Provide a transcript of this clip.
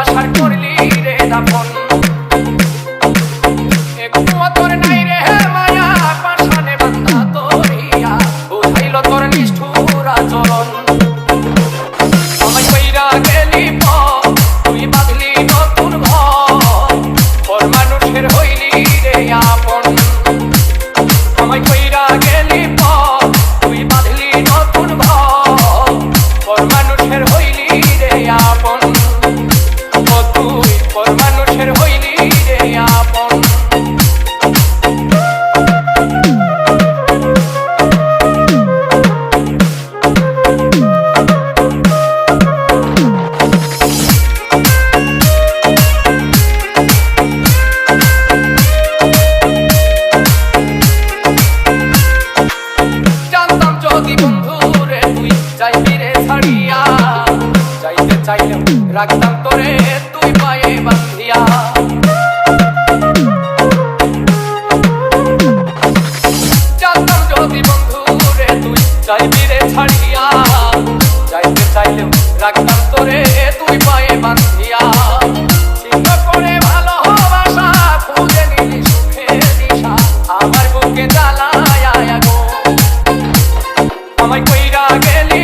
Marsch hat ছাড়িয়া যাইতে চাইলেও রাখতাম তোরে, তুই পায়ে বান্ধিয়া জানতাম যদি বন্ধু রে, তুই যাইবি রে ছাড়িয়া। যাইতে চাইলেও রাখতাম তোরে, তুই পায়ে দিশা আমার বুকে জ্বালায় গো আমায় কইরা গেলি